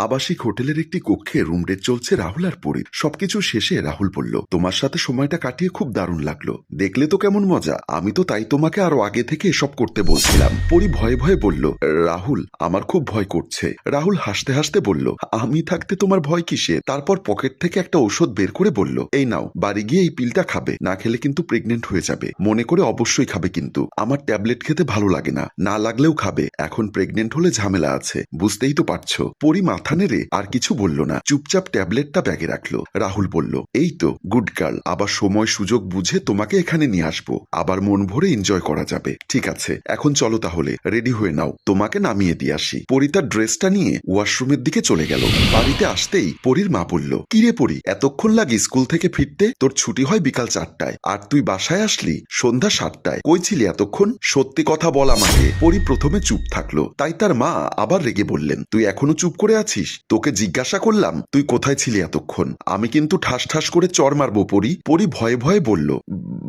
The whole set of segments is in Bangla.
আবাসিক হোটেলের একটি কক্ষে রুম রেট চলছে রাহুল আর পরীর। সবকিছু শেষে রাহুল বলল, তোমার সাথে সময়টা কাটিয়ে খুব দারুণ লাগল। দেখলে তো কেমন মজা। আমি তো তাই তোমাকে আরও আগে থেকে এসব করতে বলছিলাম। পরি ভয়ে ভয়ে বলল, রাহুল, আমার খুব ভয় করছে। রাহুল হাসতে হাসতে বলল, আমি থাকতে তোমার ভয় কিসে? তারপর পকেট থেকে একটা ঔষধ বের করে বলল, এই নাও, বাড়ি গিয়ে এই পিলটা খাবে। না খেলে কিন্তু প্রেগনেন্ট হয়ে যাবে। মনে করে অবশ্যই খাবে কিন্তু। আমার ট্যাবলেট খেতে ভালো লাগে না। না লাগলেও খাবে। এখন প্রেগনেন্ট হলে ঝামেলা আছে। বুঝতেই তো পারছ। পরি মাথা নেড়ে আর কিছু বলল না। চুপচাপ ট্যাবলেটটা ব্যাগে রাখল। রাহুল বলল, এই তো গুড গার্ল আবার সময় সুযোগ বুঝে তোমাকে এখানে নিয়ে আসব। আবার মন ভরে এনজয় করা যাবে। ঠিক আছে, এখন চলো তাহলে রেডি হয়ে নাও। তোমাকে নামিয়ে দিয়ে আসি। পরি তার ড্রেসটা নিয়ে ওয়াশরুমের দিকে চলে গেল। বাড়িতে আসতেই পরির মা বলল, কিরে পরি, এতক্ষণ লাগে স্কুল থেকে ফিরতে? তোর ছুটি হয় বিকাল চারটায়। আর তুই বাসায় আসলি সন্ধ্যা সাতটায়। কই ছিলি এতক্ষণ? সত্যি কথা বল আমাকে। পরি প্রথমে চুপ থাকল। তাই তার মা আবার রেগে বললেন, তুই এখনও চুপ করে আছিস? তোকে জিজ্ঞাসা করলাম, তুই কোথায় ছিলি এতক্ষণ? আমি কিন্তু ঠাস ঠাস করে চর মারবো, পরি। পরি ভয়ে ভয়ে বলল,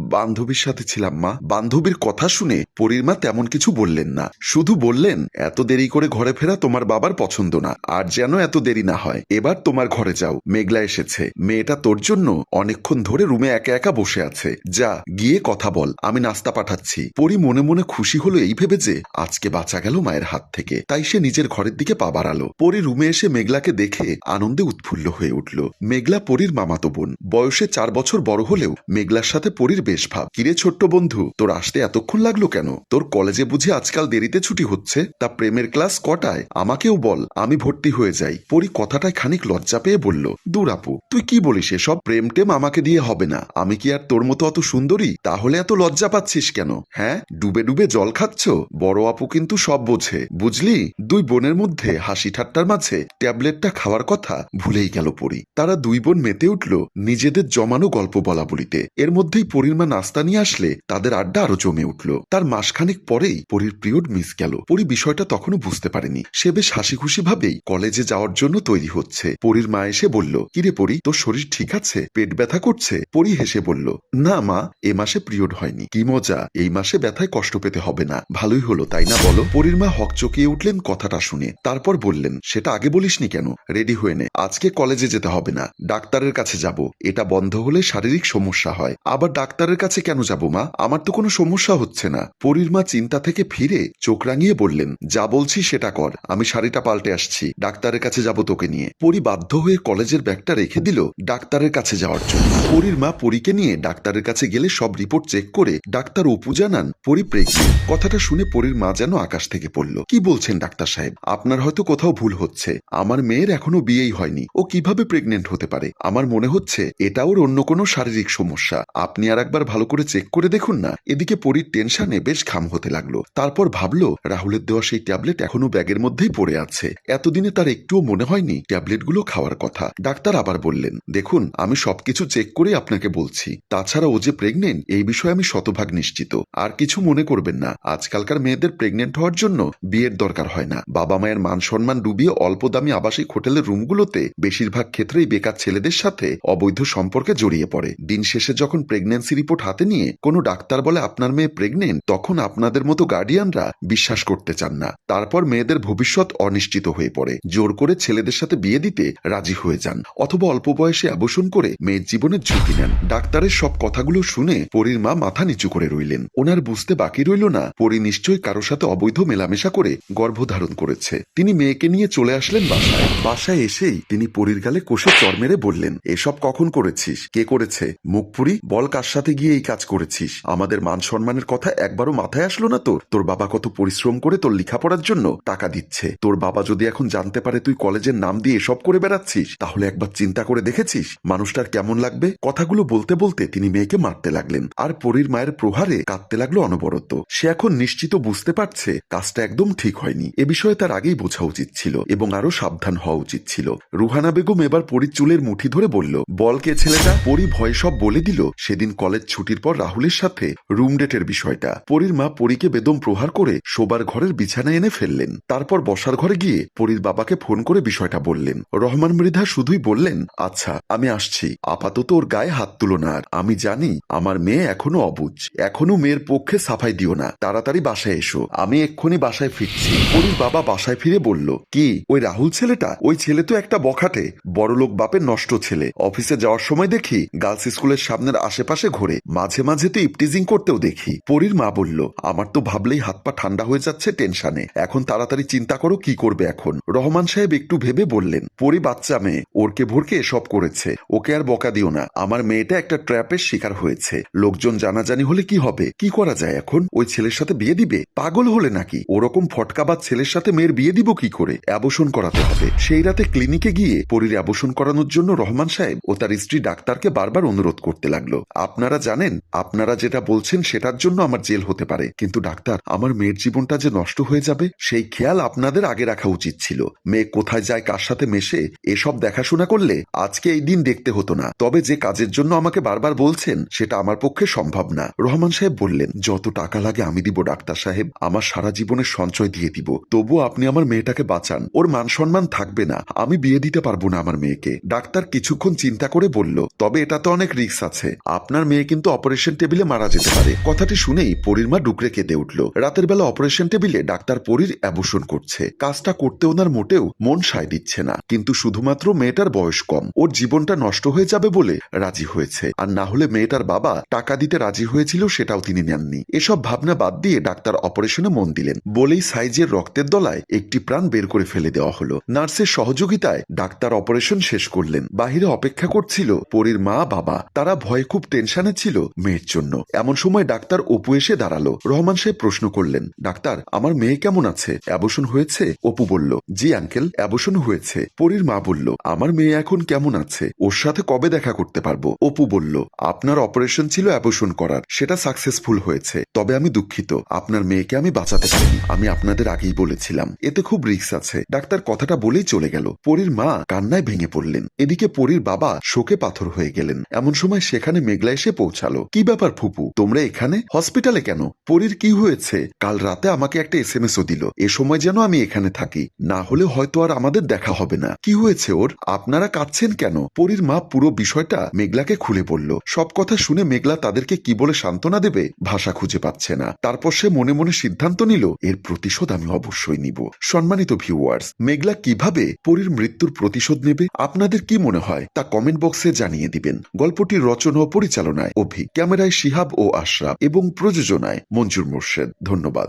বান্ধবীর সাথে ছিলাম, মা। বান্ধবীর কথা শুনে পরির মা তেমন কিছু বললেন না। শুধু বললেন, এত দেরি করে ঘরে ফেরা তোমার বাবার পছন্দ না, আর যেন এত দেরি না হয়। এবার তোমার ঘরে যাও। মেঘলা এসেছে। মেয়েটা তোর জন্য অনেকক্ষণ ধরে রুমে একা একা বসে আছে। যা, গিয়ে কথা বল, আমি নাস্তা পাঠাচ্ছি। পরি মনে মনে খুশি হলো এই ভেবে যে, আজকে বাঁচা গেল মায়ের হাত থেকে। তাই সে নিজের ঘরের দিকে পা বাড়ালো। পরি রুমে এসে মেঘলাকে দেখে আনন্দে উৎফুল্ল হয়ে উঠল। মেঘলা পরির মামাতো বোন। বয়সে চার বছর বড় হলেও মেঘলার সাথে পরির বেশ ভাব। কিরে ছোট্ট বন্ধু, তোর আসতে এতক্ষণ লাগল কেন? তোর কলেজে বুঝি আজকাল দেরিতে ছুটি হচ্ছে? তা প্রেমের ক্লাস কটায়? আমাকেও বল, আমি ভর্তি হয়ে যাই। পরি কথাটায় খানিক লজ্জা পেয়ে বলল, দূর আপু, তুই কি বলিস এসব? প্রেম টেম আমাকে দিয়ে হবে না। আমি কি আর তোর মতো অত সুন্দরী? তাহলে এত লজ্জা পাচ্ছিস কেন? হ্যাঁ? ডুবে ডুবে জল খাচ্ছ? বড় আপু কিন্তু সব বোঝে। বুঝলি? দুই বোনের মধ্যে হাসি ঠাট্টার মাঝে ট্যাবলেটটা খাওয়ার কথা ভুলেই গেল পরি। তারা দুই বোন মেতে উঠল নিজেদের জমানো গল্প বলা বলিতে। এর মধ্যেই পরির মা নাস্তা নিয়ে আসলে তাদের আড্ডা আরও জমে উঠল। তার মাসখানেক পরেই পরির পিরিয়ড মিস গেল। পরি বিষয়টা তখনও বুঝতে পারেনি। সে বেশ হাসি খুশি ভাবেই কলেজে যাওয়ার জন্য তৈরি হচ্ছে। পরির মা এসে বলল, কিরে পরি, তোর শরীর ঠিক আছে? পেট ব্যথা করছে? পরি হেসে বলল, না মা, এ মাসে পিরিয়ড হয়নি। কি মজা, এই মাসে ব্যথায় কষ্ট পেতে হবে না। ভালোই হলো, তাই না বলো? পরির মা হক চকিয়ে উঠলেন কথাটা শুনে। তারপর বললেন, সেটা আগে বলিসনি কেন? রেডি হয়ে নে। আজকে কলেজে যেতে হবে না। ডাক্তারের কাছে যাব। এটা বন্ধ হলে শারীরিক সমস্যা হয়। আবার ডাক্তারের কাছে কেন যাব, মা? আমার তো কোনো সমস্যা হচ্ছে না। পরীর মা চিন্তা থেকে ফিরে চোখ রাঙিয়ে বললেন, যা বলছি সেটা কর। আমি শাড়িটা পাল্টে আসছি। ডাক্তারের কাছে যাব তোকে নিয়ে। পরি বাধ্য হয়ে কলেজের ব্যাগটা রেখে দিল ডাক্তারের কাছে যাওয়ার জন্য। পরীর মা পরীকে নিয়ে ডাক্তারের কাছে গেলে সব রিপোর্ট চেক করে ডাক্তার অপু জানান, পরি প্রেগনেন্ট। কথাটা শুনে পরীর মা যেন আকাশ থেকে পড়ল। কি বলছেন ডাক্তার সাহেব? আপনার হয়তো কোথাও ভুল হচ্ছে। আমার মেয়ের এখনও বিয়েই হয়নি। ও কীভাবে প্রেগনেন্ট হতে পারে? আমার মনে হচ্ছে এটা ওর অন্য কোনো শারীরিক সমস্যা। আপনি আর একবার ভালো করে চেক করে দেখুন না। এদিকে পরির টেনশনে বেশ ঘাম হতে লাগল। তারপর ভাবলো, রাহুলের দেওয়া সেই ট্যাবলেট এখনও ব্যাগের মধ্যেই পড়ে আছে। এতদিনে তার একটুও মনে হয়নি ট্যাবলেটগুলো খাওয়ার কথা। ডাক্তার আবার বললেন, দেখুন, আমি সবকিছু চেক করে আপনাকে বলছি। তাছাড়া ও যে প্রেগনেন্ট এই বিষয়ে আমি শতভাগ নিশ্চিত। আর কিছু মনে করবেন না। আজকালকার মেয়েদের প্রেগনেন্ট হওয়ার জন্য বিয়ের দরকার হয় না। বাবা মায়ের মান সম্মান ডুবিয়ে অল্প দামি আবাসিক হোটেলের রুমগুলোতে বেশিরভাগ ক্ষেত্রেই বেকার ছেলেদের সাথে অবৈধ সম্পর্কে জড়িয়ে পড়ে। দিন শেষে যখন প্রেগনেন্সি রিপোর্ট হাতে নিয়ে কোনো ডাক্তার বলে আপনার মেয়ে প্রেগনেন্ট তখন আপনাদের মতো গার্ডিয়ানরা বিশ্বাস করতে চান না। তারপর মেয়েদের ভবিষ্যৎ অনিশ্চিত হয়ে পড়ে। জোর করে ছেলেদের সাথে বিয়ে দিতে রাজি হয়ে যান অথবা অল্প বয়সে অবসন করে মেয়ের জীবনের ঝুঁকি নেন। ডাক্তারের সব কথাগুলো শুনে পরীর মা মাথা নিচু করে রইলেন। ওনার বুঝতে বাকি রইল না, পরী নিশ্চয়ই কারোর সাথে অবৈধ মেলামেশা করে গর্ভধারণ করেছে। তিনি মেয়েকে নিয়ে চলে আসলেন বাসায়। বাসায় এসেই তিনি পরীর গালে কষে চর মেরে বললেন, এসব কখন করেছিস? কে করেছে? মুখপুরি বল কার সাথে গিয়ে এই কাজ করেছিস? আমাদের মান সম্মানের কথা একবারও মাথায় আসলো না তোর? তোর বাবা কত পরিশ্রম করে তোর লেখাপড়ার জন্য টাকা দিচ্ছে। তোর বাবা যদি এখন জানতে পারে তুই কলেজের নাম দিয়ে এসব করে বেড়াচ্ছিস, তাহলে একবার চিন্তা করে দেখেছিস মানুষটার কেমন লাগবে? কথাগুলো বলতে বলতে তিনি মেয়েকে মারতে লাগলেন, আর পরীর মায়ের প্রহারে কাঁদতে লাগল অনবরত। সে এখন নিশ্চিত বুঝতে পারছে কাজটা একদম ঠিক হয়নি। এ বিষয়ে তার আগেই বোঝা উচিত ছিল এবং আরও সাবধান হওয়া উচিত ছিল। রুহানা বেগম এবার পরীর চুলের মুঠি ধরে বলল, বল কে ছেলেটা? পরি ভয় সব বলে দিল, সেদিন কলেজ ছুটির পর রাহুলের সাথে রুম ডেটের বিষয়টা। পরীর মা পরীকে বেদম প্রহার করে শোবার ঘরের বিছানায় এনে ফেললেন। তারপর বসার ঘরে গিয়ে পরীর বাবাকে ফোন করে বিষয়টা বললেন। রহমান মৃধা শুধুই বললেন আচ্ছা আমি আসছি। আপাতত ওর গায়ে হাত তুলো না আর। আমি জানি আমার মেয়ে এখনও অবুজ। এখনও মেয়ের পক্ষে সাফাই দিও না। তাড়াতাড়ি বাসায় এসো। আমি এক্ষুনি বাসায় ফিরছি। পরীর বাবা বাসায় ফিরে বলল, কি? ওই রাহুল রাহুল ছেলেটা? ওই ছেলে তো একটা বখাটে। বড়লোক বাপের নষ্ট ছেলে। অফিসে যাওয়ার সময় দেখি গার্লস স্কুলের সামনের আশেপাশে ঘোরে। মাঝে মাঝে তো ইপটিজিং করতেও দেখি। পরীর মা বলল, আমার তো ভাবলেই হাত পা ঠান্ডা হয়ে যাচ্ছে টেনশনে। এখন তাড়াতাড়ি চিন্তা করো কি করবে এখন। রহমান সাহেব একটু ভেবে বললেন, পরি বাচ্চা মেয়ে। ওরকে ভোরকে এসব করেছে। ওকে আর বকা দিও না। আমার মেয়েটা একটা ট্র্যাপের শিকার হয়েছে। লোকজন জানাজানি হলে কি হবে? কি করা যায় এখন? ওই ছেলের সাথে বিয়ে দিবে? পাগল হলে নাকি? ওরকম ফটকাবাদ ছেলের সাথে মেয়ের বিয়ে দিব কি করে? অ্যাবসন করাতে হবে। সেই রাতে ক্লিনিকে গিয়ে পরীর অ্যাবসন করানোর জন্য রহমান সাহেব ও তার স্ত্রী ডাক্তারকে বারবার অনুরোধ করতে লাগল। আপনারা জানেন, আপনারা যেটা বলছেন সেটার জন্য আমার জেল হতে পারে। কিন্তু ডাক্তার, আমার মেয়ের জীবনটা যে নষ্ট হয়ে যাবে, সেই খেয়াল আপনাদের আগে রাখা উচিত ছিল। মেয়ে কোথায় যায়, কার সাথে মেশে, এসব দেখাশোনা করলে আজকে এই দিন দেখতে হতো না। তবে যে কাজের জন্য আমাকে বারবার বলছেন, সেটা আমার পক্ষে সম্ভব না। রহমান সাহেব বললেন, যত টাকা লাগে আমি দিব, ডাক্তার সাহেব। আমার সারা জীবনের সঞ্চয় দিয়ে দিব। তবু আপনি আমার মেয়েটাকে বাঁচান। ওর মান সম্মান থাকবে না। আমি বিয়ে দিতে পারব না আমার মেয়েকে। ডাক্তার কিছুক্ষণ চিন্তা করে বলল, তবে এটা তো অনেক রিস্ক আছে। আপনার মেয়ে কিন্তু অপারেশন টেবিলে মারা যেতে পারে। কথাটি শুনেই পরীর মা ডুকরে কেঁদে উঠল। রাতের বেলা অপারেশন টেবিলে ডাক্তার পরীর অ্যাবসন করছে। কাজটা করতে ওনার মোটেও মন সায় দিচ্ছে না। কিন্তু শুধুমাত্র মেয়েটার বয়স কম। ওর জীবনটা নষ্ট হয়ে যাবে বলে রাজি হয়েছে। আর না হলে মেয়েটার বাবা টাকা দিতে রাজি হয়েছিল সেটাও তিনি নেননি। এসব ভাবনা বাদ দিয়ে ডাক্তার অপারেশনে মন দিলেন। বলেই সাইজের রক্তের দলায় একটি প্রাণ বের করে ফেলে দেওয়া হলো। নার্সের সহযোগিতায় ডাক্তার অপারেশন শেষ করলেন। বাহিরে অপেক্ষা করছিল পরীর মা, বাবা। তারা ভয়ে খুব টেনশনে ছিল মেয়ের জন্য। এমন সময় ডাক্তার অপু এসে দাঁড়াল। রহমান সাহেব প্রশ্ন করলেন, ডাক্তার, আমার মেয়ে কেমন আছে? অ্যাবসন হয়েছে? অপু বলল, জি, আঙ্কেল অ্যাবসন হয়েছে। পরীর মা বলল, আমার মেয়ে এখন কেমন আছে? ওর সাথে কবে দেখা করতে পারব? অপু বলল, আপনার অপারেশন ছিল অ্যাবসন করার। সেটা সাকসেসফুল হয়েছে। তবে আমি দুঃখিত। আপনার মেয়েকে আমি বাঁচাতে পারিনি। আমি আপনাদের আগেই বলেছিলাম। এতে খুব রিস্ক আছে। ডাক্তার কথাটা বলেই চলে গেল। পরীর মা কান্নায় ভেঙে পড়লেন। এদিকে পরীর বাবা শোকে পাথর হয়ে গেলেন। এমন সময় সেখানে মেঘলা এসে পৌঁছালো। কি ব্যাপার ফুপু, তোমরা এখানে? হসপিটালে কেন? পরীর কি হয়েছে? কাল রাতে আমাকে একটা এস এম এসও দিল। এ সময় যেন আমি এখানে থাকি। না হলে হয়তো আর আমাদের দেখা হবে না। কি হয়েছে ওর? আপনারা কাঁদছেন কেন? পরীর মা পুরো বিষয়টা মেঘলাকে খুলে বলল। সব কথা শুনে মেঘলা তাদেরকে কি বলে সান্ত্বনা দেবে? ভাষা খুঁজে পাচ্ছে না। তারপর সে মনে মনে সিদ্ধান্ত নিল, এর প্রতিশোধ আমি অবশ্যই নিব। সম্মানিত ভিউয়ার্স মেঘলা কীভাবে পরীর মৃত্যুর প্রতিশোধ নেবে? আপনাদের কি মনে হয়? তা কমেন্ট বক্সে জানিয়ে দিবেন। গল্পটির রচনা ও পরিচালনায় অভি, ক্যামেরায় শিহাব ও আশরাফ এবং প্রযোজনায় মঞ্জুর মোর্শেদ। ধন্যবাদ।